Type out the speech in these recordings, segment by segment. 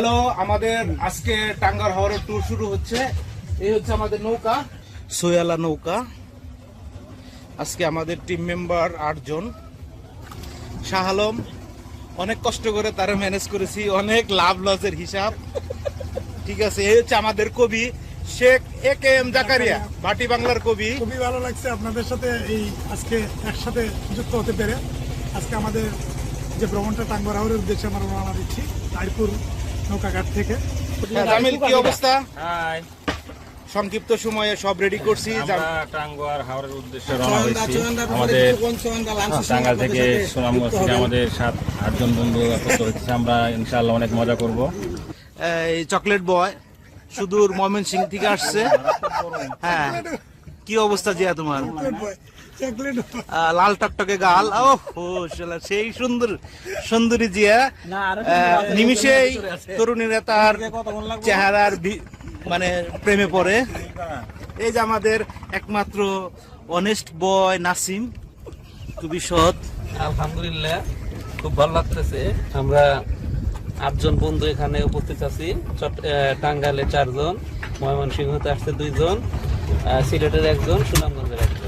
Hello আমাদের আজকে টাঙ্গার হাওড়ের tour শুরু হচ্ছে। এই হচ্ছে আমাদের নৌকা, সোয়ালা নৌকা। আজকে আমাদের টিম মেম্বার আটজন। শাহ আলম, অনেক কষ্ট করে তারা ম্যানেজ করেছি, অনেক লাভ লসের হিসাব। ঠিক আছে, এই হচ্ছে আমাদের কবি Sheikh A K M Zakaria, ভাটি বাংলার কবি। খুবই ভালো লাগছে আপনাদের সাথে এই আজকে একসাথে যুক্ত হতে পেরে। আজকে আমাদের যে ভ্রমণটা টাঙ্গার টাঙ্গরাহরের উদ্দেশ্যে আমরা রওনা দিচ্ছি তাইপুর নৌকাঘাট থেকে। হ্যাঁ, জামিল কি অবস্থা? হাই। সংক্ষিপ্ত সময়ে সব রেডি করছি আমরা টাঙ্গুয়ার হাওড়ের উদ্দেশ্যে রওনা হয়েছি। আমাদের টাঙ্গাল থেকে সুনামগঞ্জ থেকে আমাদের সাত আটজন বন্ধু একত্র হয়েছে। আমরা ইনশাআল্লাহ অনেক মজা করব। এই চকলেট বয় সুদূর ময়মন সিং থেকে আসছে। হ্যাঁ কি অবস্থা জিয়া তোমার? লাল টকটকে গাল। ও সেই সুন্দর সুন্দরী জিয়া। নিমিষেই তরুণীরা তার চেহারার মানে প্রেমে পড়ে। এই যে আমাদের একমাত্র অনেস্ট বয় নাসিম খুবই সৎ। আলহামদুলিল্লাহ খুব ভালো লাগতেছে। আমরা আটজন বন্ধু এখানে উপস্থিত আছি। চট- আহ, টাঙ্গাইলে চারজন ময়মনসিংহতে আসছে দুইজন আহ, সিলেটের একজন সুনামগঞ্জের একজন।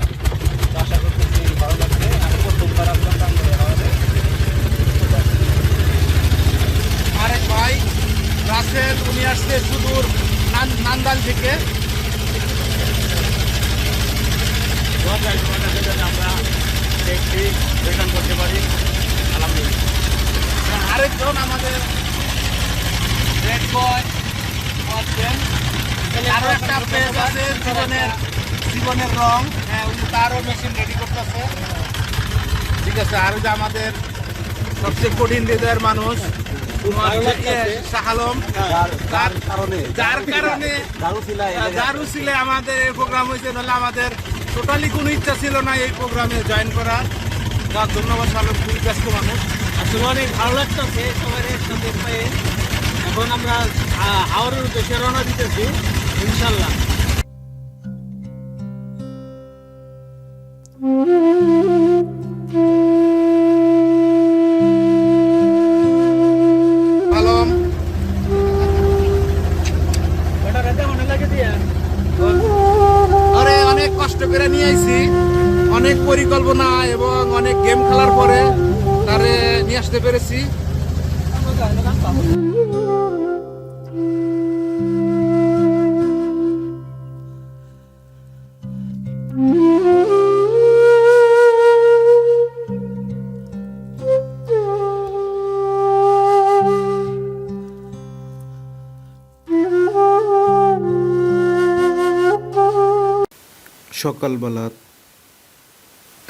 আশা করতেছি ভালো লাগবে আমি প্রথমবার আসলাম। আরেক ভাই রাসেল উনি আসছে সুদূর নান- নান্দাল থেকে হ্যাঁ, আরেকজন আমাদের রেড বয় আছেন আরও একটা পেজ আছে জীবনের জীবনের রং। হ্যাঁ উনি তারও মেশিন রেডি করতেছে। ঠিক আছে আর যে আমাদের সবচেয়ে কঠিন হৃদয়ের মানুষ ছিল আমাদের এই প্রোগ্রাম হয়েছে নাহলে আমাদের টোটালি কোনো ইচ্ছা ছিল না এই প্রোগ্রামে জয়েন করার। যার ধন্যবাদ সালম খুবই ব্যস্ত মানুষ। আসলে অনেক ভালো লাগতেছে সবাই একসাথে পেয়ে এখন আমরা হাওড়ের উদ্দেশ্যে রওনা দিতেছি ইনশাল্লাহ। পরিকল্পনা এবং অনেক গেম খেলার পরে তারে নিয়ে আসতে পেরেছি। সকালবেলা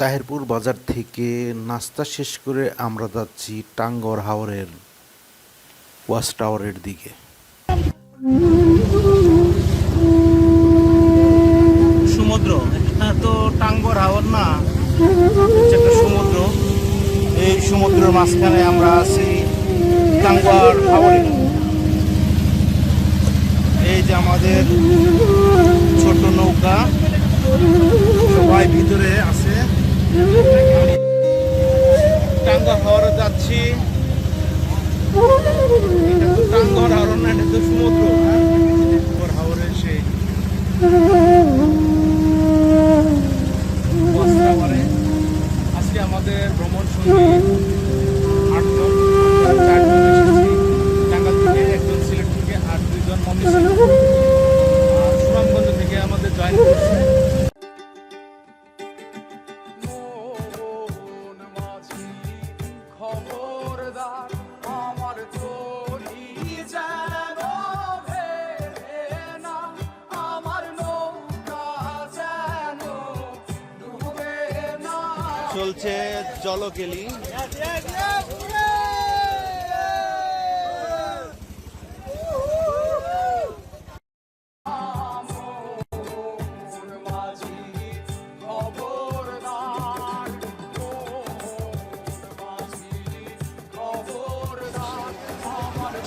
তাহেরপুর বাজার থেকে নাস্তা শেষ করে আমরা যাচ্ছি টাঙ্গর হাওরের ওয়াচ টাওয়ারের দিকে। সমুদ্র তো টাঙ্গর হাওর না একটা সমুদ্র। এই সমুদ্রের মাঝখানে আমরা আছি টাঙ্গর হাওরে। এই যে আমাদের ছোট নৌকা, সবাই ভিতরে আছে। সুনামগঞ্জ থেকে আমাদের জয়েন করছে খবরদার আমার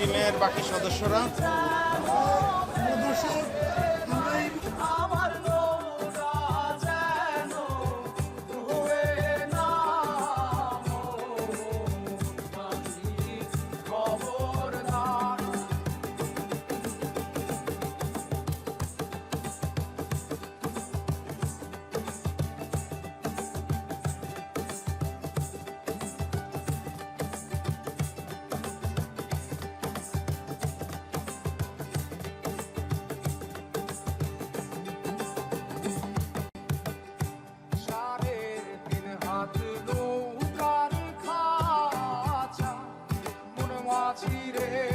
টিমের বাকি সদস্যরা। lady.